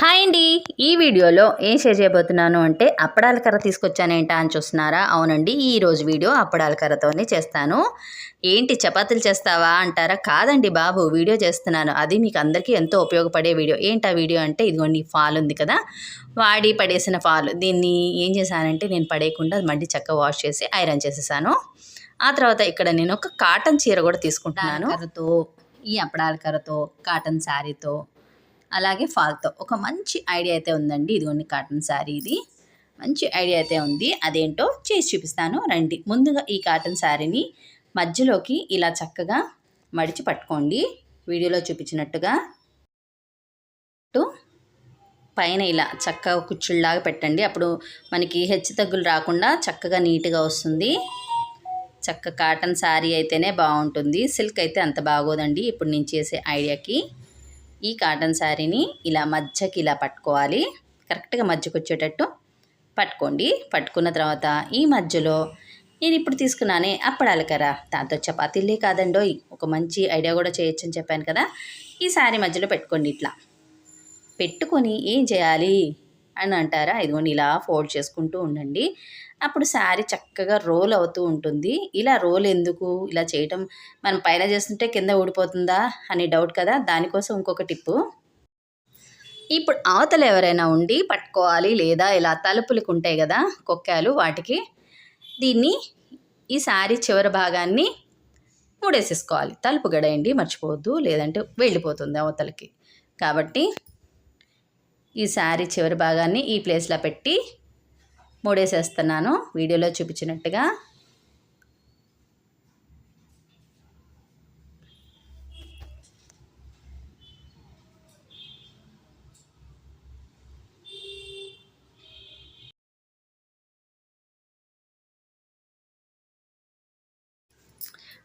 Hi అండి. ఈ వీడియోలో ఏం షేర్ చేయబోతున్నాను అంటే అప్పడాల కర్ర తీసుకొచ్చానేంటా అని చూస్తున్నారా? అవునండి ఈరోజు వీడియో అప్పడాల కర్రతోనే చేస్తాను. ఏంటి చపాతీలు చేస్తావా అంటారా? కాదండి బాబు వీడియో చేస్తున్నాను. అది మీకు అందరికీ ఎంతో ఉపయోగపడే వీడియో. ఏంటి ఆ వీడియో అంటే ఇదిగోండి ఫాల్ ఉంది కదా? వాడి పడేసిన ఫాల్. దీన్ని ఏం చేశానంటే నేను పడేయకుండా మళ్ళీ చక్కగా వాష్ చేసి ఐరన్ చేసేసాను. ఆ తర్వాత ఇక్కడ నేను ఒక కాటన్ చీర కూడా తీసుకుంటున్నాను. కర్రతో ఈ అప్పడాల కర్రతో కాటన్ శారీతో అలాగే ఫాల్తో. ఒక మంచి ఐడియా అయితే ఉందండి. ఇదిగోండి కాటన్ శారీ ఇది. మంచి ఐడియా అయితే ఉంది. అదేంటో చేసి చూపిస్తాను. రండి. ముందుగా ఈ కాటన్ శారీని మధ్యలోకి ఇలా చక్కగా మడిచి పట్టుకోండి. వీడియోలో చూపించినట్టుగా. పైన ఇలా చక్కగా కుచ్చుళ్ళలాగా పెట్టండి. అప్పుడు మనకి హెచ్చు తగ్గులు రాకుండా చక్కగా నీట్గా వస్తుంది. చక్క కాటన్ శారీ అయితేనే బాగుంటుంది. సిల్క్ అయితే అంత బాగోదండి. ఇప్పుడు నేను చేసే ఐడియాకి. ఈ కాటన్ శారీని ఇలా మధ్యకి ఇలా పట్టుకోవాలి. కరెక్ట్గా మధ్యకు వచ్చేటట్టు పట్టుకోండి. పట్టుకున్న తర్వాత ఈ మధ్యలో నేను ఇప్పుడు తీసుకున్నానే అప్పడాలి కదా. దాంతో చపాతీలే కాదండో ఒక మంచి ఐడియా కూడా చేయొచ్చు అని చెప్పాను కదా. ఈ శారీ మధ్యలో పెట్టుకోండి ఇట్లా. పెట్టుకొని ఏం చేయాలి? అని అంటారా? ఇదిగోండి ఇలా ఫోల్డ్ చేసుకుంటూ ఉండండి. అప్పుడు శారీ చక్కగా రోల్ అవుతూ ఉంటుంది. ఇలా రోల్ ఎందుకు? ఇలా చేయటం మనం పైన చేస్తుంటే కింద ఊడిపోతుందా అని డౌట్ కదా? దానికోసం ఇంకొక టిప్పు. ఇప్పుడు అవతలు ఎవరైనా ఉండి పట్టుకోవాలి లేదా ఇలా తలుపులకు ఉంటాయి కదా కొక్కాలు వాటికి దీన్ని ఈ శారీ చివరి భాగాన్ని మూడేసేసుకోవాలి. తలుపు గడయండి మర్చిపోవద్దు లేదంటే వెళ్ళిపోతుంది అవతలకి. కాబట్టి ఈ శారీ చివరి భాగాన్ని ఈ ప్లేస్లో పెట్టి మూడేసేస్తున్నాను. వీడియోలో చూపించినట్టుగా.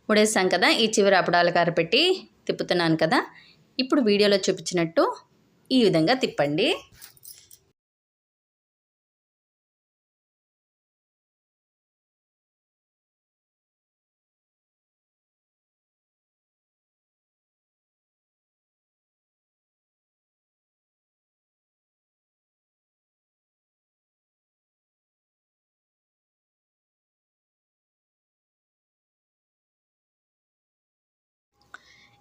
ముడేసాం కదా ఈ చివరి అప్పడాలు కారు పెట్టి తిప్పుతున్నాను కదా. ఇప్పుడు వీడియోలో చూపించినట్టు ఈ విధంగా తిప్పండి.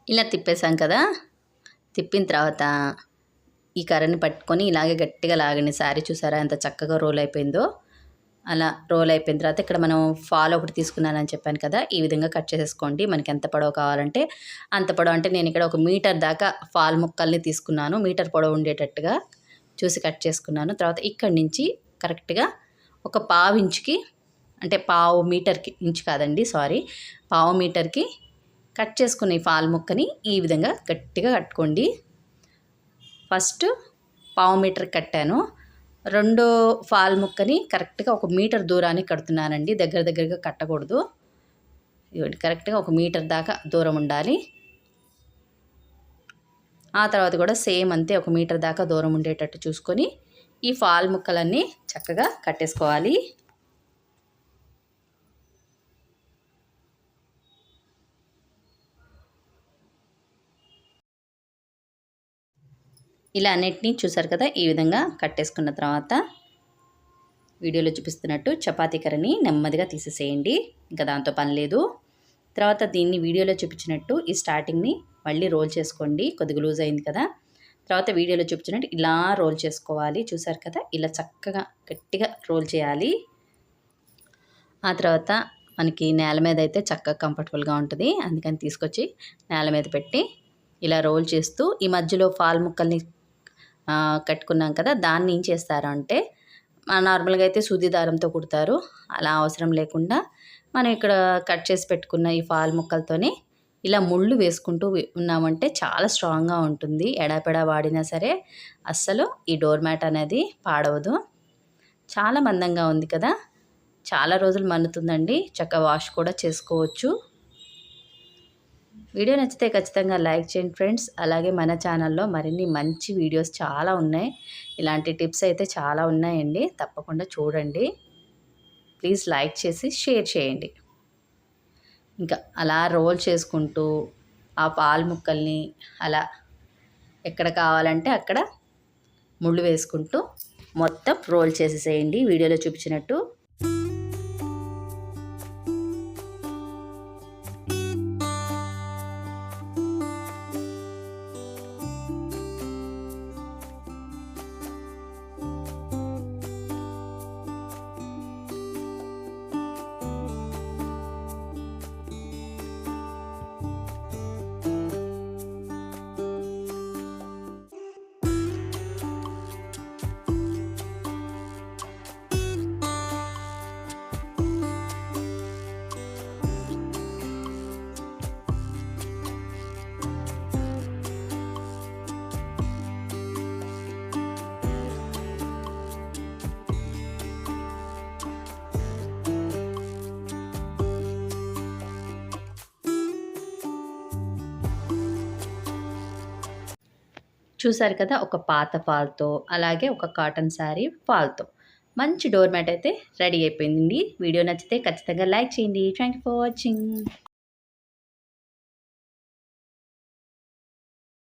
ఇలా తిప్పేసాం కదా. తిప్పిన తర్వాత ఈ కర్రని పట్టుకొని ఇలాగే గట్టిగా లాగండి. శారీ చూసారా ఎంత చక్కగా రోల్ అయిపోయిందో? అలా రోల్ అయిపోయిన తర్వాత ఇక్కడ మనం ఫాల్ ఒకటి తీసుకున్నానని చెప్పాను కదా ఈ విధంగా కట్ చేసేసుకోండి. మనకి ఎంత పొడవు కావాలంటే అంత పొడవు. అంటే నేను ఇక్కడ ఒక మీటర్ దాకా ఫాల్ ముక్కల్ని తీసుకున్నాను. మీటర్ పొడవు ఉండేటట్టుగా చూసి కట్ చేసుకున్నాను. తర్వాత ఇక్కడి నుంచి కరెక్ట్గా ఒక పావు ఇంచుకి అంటే పావు మీటర్కి ఇంచు కాదండి సారీ పావు మీటర్కి కట్ చేసుకున్న ఈ ఫాల్ ముక్కని ఈ విధంగా గట్టిగా కట్టుకోండి. ఫస్ట్ పావు మీటర్ కట్టాను. రెండో ఫాల్ ముక్కని కరెక్ట్గా ఒక మీటర్ దూరానికి కడుతున్నానండి. దగ్గర దగ్గరగా కట్టకూడదు. ఇవ్వండి కరెక్ట్గా ఒక మీటర్ దాకా దూరం ఉండాలి. ఆ తర్వాత కూడా సేమ్ అంతే ఒక మీటర్ దాకా దూరం ఉండేటట్టు చూసుకొని ఈ ఫాల్ ముక్కలన్నీ చక్కగా కట్టేసుకోవాలి. ఇలా అన్నిటినీ చూసారు కదా ఈ విధంగా కట్టేసుకున్న తర్వాత వీడియోలో చూపిస్తున్నట్టు చపాతీ కర్రని నెమ్మదిగా తీసేసేయండి. ఇంకా దాంతో పని లేదు. తర్వాత దీన్ని వీడియోలో చూపించినట్టు ఈ స్టార్టింగ్ని మళ్ళీ రోల్ చేసుకోండి. కొద్దిగా లూజ్ అయింది కదా. తర్వాత వీడియోలో చూపించినట్టు ఇలా రోల్ చేసుకోవాలి. చూసారు కదా ఇలా చక్కగా గట్టిగా రోల్ చేయాలి. ఆ తర్వాత మనకి నేల మీద అయితే చక్కగా కంఫర్టబుల్గా ఉంటుంది. అందుకని తీసుకొచ్చి నేల మీద పెట్టి ఇలా రోల్ చేస్తూ ఈ మధ్యలో ఫాల్ ముక్కల్ని కట్టుకున్నాం కదా దాన్ని ఏం చేస్తారు అంటే నార్మల్గా అయితే సూది దారంతో కుడతారు. అలా అవసరం లేకుండా మనం ఇక్కడ కట్ చేసి పెట్టుకున్న ఈ ఫాల్ ముక్కలతోనే ఇలా ముళ్ళు వేసుకుంటూ ఉన్నామంటే చాలా స్ట్రాంగ్గా ఉంటుంది. ఎడాపెడా వాడినా సరే అస్సలు ఈ డోర్ మ్యాట్ అనేది పాడవదు. చాలా మందంగా ఉంది కదా. చాలా రోజులు మన్నుతుందండి. చక్కగా వాష్ కూడా చేసుకోవచ్చు. వీడియో నచ్చితే ఖచ్చితంగా లైక్ చేయండి ఫ్రెండ్స్. అలాగే మన ఛానల్లో మరిన్ని మంచి వీడియోస్ చాలా ఉన్నాయి. ఇలాంటి టిప్స్ అయితే చాలా ఉన్నాయండి. తప్పకుండా చూడండి. ప్లీజ్ లైక్ చేసి షేర్ చేయండి. ఇంకా అలా రోల్ చేసుకుంటూ ఆ పాలు ముక్కల్ని అలా ఎక్కడ కావాలంటే అక్కడ ముళ్ళు వేసుకుంటూ మొత్తం రోల్ చేసేసేయండి. వీడియోలో చూపించినట్టు చూసారు కదా ఒక పాత ఫాల్తో అలాగే ఒక కాటన్ శారీ ఫాల్తో. మంచి డోర్ మ్యాట్ అయితే రెడీ అయిపోయింది వీడియో నచ్చితే ఖచ్చితంగా లైక్ చేయండి. Thank you for watching.